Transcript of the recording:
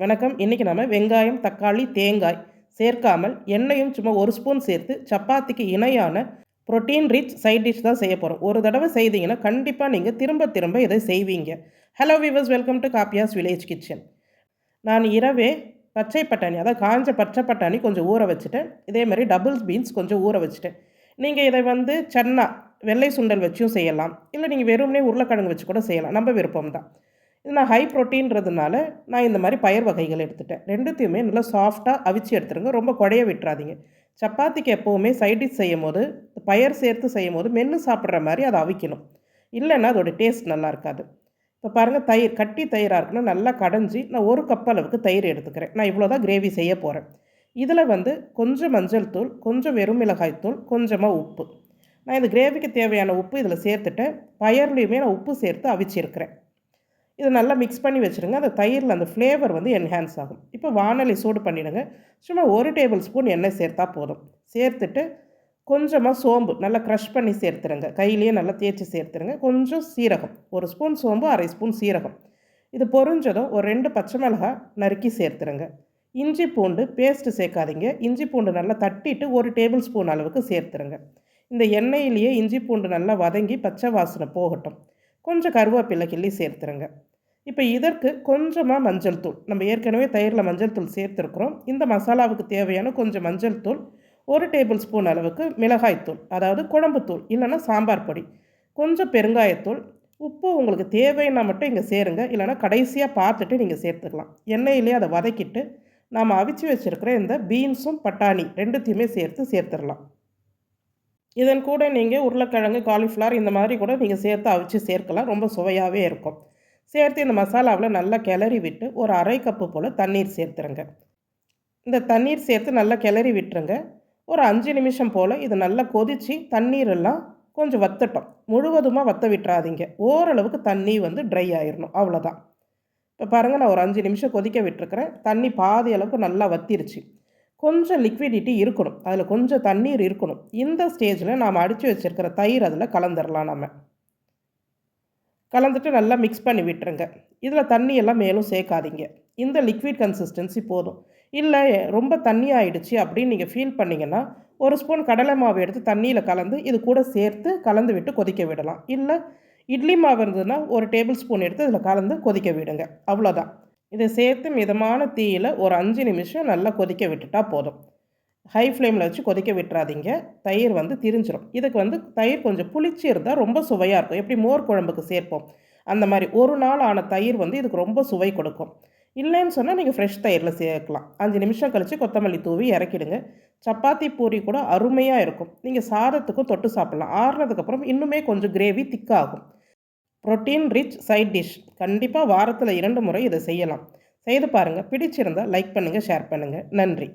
வணக்கம். இன்றைக்கி நம்ம வெங்காயம் தக்காளி தேங்காய் சேர்க்காமல் எண்ணெயும் சும்மா ஒரு ஸ்பூன் சேர்த்து சப்பாத்திக்கு இணையான ப்ரோட்டீன் ரிச் சைட் டிஷ் தான் செய்ய போகிறோம் ஒரு தடவை செய்தீங்கன்னா கண்டிப்பாக நீங்கள் திரும்ப திரும்ப இதை செய்வீங்க. ஹலோ விவர்ஸ் வெல்கம் டு காப்பியாஸ் வில்லேஜ் கிச்சன் நான் இரவே பச்சை பட்டாணி அதாவது காஞ்ச பச்சை பட்டாணி கொஞ்சம் ஊற வச்சுட்டேன். இதே மாதிரி டபுள்ஸ் பீன்ஸ் கொஞ்சம் ஊற வச்சுட்டேன். நீங்கள் இதை வந்து சன்னா வெள்ளை சுண்டல் வச்சும் செய்யலாம். இல்லை நீங்கள் வெறுமனே உருளைக்கிழங்கு வச்சு கூட செய்யலாம். நம்ம விருப்பம் தான். இது நான் ஹை ப்ரோட்டீன்றதுனால நான் இந்த மாதிரி பயிர் வகைகள் எடுத்துட்டேன். ரெண்டுத்தையுமே நல்லா சாஃப்டாக அவிச்சு எடுத்துருங்க. ரொம்ப குடைய விட்டுறாதீங்க. சப்பாத்திக்கு எப்போவுமே சைடிஷ் செய்யும் போது பயர் சேர்த்து செய்யும் போது மென்று சாப்பிட்ற மாதிரி அதை அவிக்கணும். இல்லைன்னா அதோடய டேஸ்ட் நல்லா இருக்காது. இப்போ பாருங்கள் தயிர் கட்டி தயிராக இருக்குன்னா நல்லா கடைஞ்சி நான் ஒரு கப் அளவுக்கு தயிர் எடுத்துக்கிறேன். நான் இவ்வளோ தான் கிரேவி செய்ய போகிறேன் இதில் வந்து கொஞ்சம் மஞ்சள் தூள் கொஞ்சம் வெறும் மிளகாய் தூள் கொஞ்சமாக உப்பு. நான் இந்த கிரேவிக்கு தேவையான உப்பு இதில் சேர்த்துட்டேன். பயர்லேயுமே நான் உப்பு சேர்த்து அவிச்சிருக்கிறேன். இதை நல்லா மிக்ஸ் பண்ணி வச்சுருங்க. அந்த தயிரில் அந்த ஃப்ளேவர் வந்து என்ஹான்ஸ் ஆகும். இப்போ வானொலி சூடு பண்ணிவிடுங்க சும்மா ஒரு டேபிள் ஸ்பூன் எண்ணெய் சேர்த்தா போதும். சேர்த்துட்டு கொஞ்சமாக சோம்பு நல்லா க்ரஷ் பண்ணி சேர்த்துருங்க. கையிலேயே நல்லா தேய்ச்சி சேர்த்துருங்க. கொஞ்சம் சீரகம். ஒரு ஸ்பூன் சோம்பு அரை ஸ்பூன் சீரகம். இது பொறிஞ்சதும் ஒரு ரெண்டு பச்சை மிளகாய் நறுக்கி சேர்த்துருங்க. இஞ்சி பூண்டு பேஸ்ட்டு சேர்க்காதீங்க. இஞ்சி பூண்டு நல்லா தட்டிட்டு ஒரு டேபிள் ஸ்பூன் அளவுக்கு சேர்த்துருங்க. இந்த எண்ணெயிலேயே இஞ்சி பூண்டு நல்லா வதங்கி பச்சை வாசனை போகட்டும். கொஞ்சம் கருவேப்பிலை கிள்ளி சேர்த்துருங்க. இப்போ இதற்கு கொஞ்சமாக மஞ்சள் தூள். நம்ம ஏற்கனவே தயிரில் மஞ்சள் தூள் சேர்த்துருக்குறோம். இந்த மசாலாவுக்கு தேவையான கொஞ்சம் மஞ்சள் தூள் ஒரு டேபிள் ஸ்பூன் அளவுக்கு மிளகாய்த்தூள் அதாவது குழம்புத்தூள் இல்லைன்னா சாம்பார் பொடி கொஞ்சம் பெருங்காயத்தூள். உப்பு உங்களுக்கு தேவைன்னா மட்டும் இங்கே சேருங்க. இல்லைனா கடைசியாக பார்த்துட்டு நீங்கள் சேர்த்துக்கலாம். எண்ணெயிலே அதை வதக்கிட்டு நாம் அவிச்சு வச்சுருக்கிற இந்த பீன்ஸும் பட்டாணி ரெண்டுத்தையுமே சேர்த்து சேர்த்துடலாம் இதன் கூட நீங்கள் உருளைக்கிழங்கு காலிஃப்ளவர் இந்த மாதிரி கூட நீங்கள் சேர்த்து அவிச்சு சேர்க்கலாம். ரொம்ப சுவையாகவே இருக்கும். சேர்த்து இந்த மசாலாவில் நல்லா கிளறி விட்டு ஒரு அரை கப்பு போல் தண்ணீர் சேர்த்துருங்க. இந்த தண்ணீர் சேர்த்து நல்லா கிளறி விட்டுருங்க. ஒரு அஞ்சு நிமிஷம் போல் இது நல்லா கொதித்து தண்ணீரெல்லாம் கொஞ்சம் வத்தட்டும். முழுவதுமாக வத்த விட்டுறாதீங்க. ஓரளவுக்கு தண்ணி வந்து ட்ரை ஆயிடணும் அவ்வளோதான் இப்போ பாருங்கள் நான் ஒரு அஞ்சு நிமிஷம் கொதிக்க விட்டுருக்குறேன். தண்ணி பாதி அளவுக்கு நல்லா வத்திருச்சு. கொஞ்சம் லிக்விடிட்டி இருக்கணும். அதில் கொஞ்சம் தண்ணீர் இருக்கணும். இந்த ஸ்டேஜில் நாம் அடித்து வச்சுருக்கிற தயிர் அதில் கலந்துடலாம் நம்ம கலந்துட்டு நல்லா மிக்ஸ் பண்ணி விட்டுருங்க. இதில் தண்ணியெல்லாம் மேலும் சேர்க்காதீங்க. இந்த லிக்விட் கன்சிஸ்டன்சி போதும். இல்லை ரொம்ப தண்ணி ஆயிடுச்சு அப்படின்னு நீங்கள் ஃபீல் பண்ணிங்கன்னா ஒரு ஸ்பூன் கடலை மாவு எடுத்து தண்ணியில் கலந்து இது கூட சேர்த்து கலந்து விட்டு கொதிக்க விடலாம். இல்லை இட்லி மாவு இருந்ததுன்னா ஒரு டேபிள் ஸ்பூன் எடுத்து இதில் கலந்து கொதிக்க விடுங்க. அவ்வளோதான் இதை சேர்த்து மிதமான தீயில் ஒரு அஞ்சு நிமிஷம் நல்லா கொதிக்க விட்டுட்டா போதும். ஹை ஃப்ளேமில் வச்சு கொதிக்க விட்டுறாதீங்க. தயிர் வந்து திரிஞ்சிடும் இதுக்கு வந்து தயிர் கொஞ்சம் புளிச்சு இருந்தால் ரொம்ப சுவையாக இருக்கும். எப்படி மோர் குழம்புக்கு சேர்ப்போம். அந்த மாதிரி ஒரு நாள் ஆன தயிர் வந்து இதுக்கு ரொம்ப சுவை கொடுக்கும். இல்லைன்னு சொன்னால் நீங்கள் ஃப்ரெஷ் தயிரில் சேர்க்கலாம். அஞ்சு நிமிஷம் கழித்து கொத்தமல்லி தூவி இறக்கிடுங்க. சப்பாத்தி பூரி கூட அருமையாக இருக்கும். நீங்கள் சாதத்துக்கும் தொட்டு சாப்பிட்லாம். ஆறுனதுக்கப்புறம் இன்னுமே கொஞ்சம் கிரேவி திக்காகும் ப்ரோட்டீன் ரிச் சைட் டிஷ். கண்டிப்பாக வாரத்தில் இரண்டு முறை இதை செய்யலாம். செய்து பாருங்கள் பிடிச்சிருந்தால் லைக் பண்ணுங்கள் ஷேர் பண்ணுங்கள் நன்றி.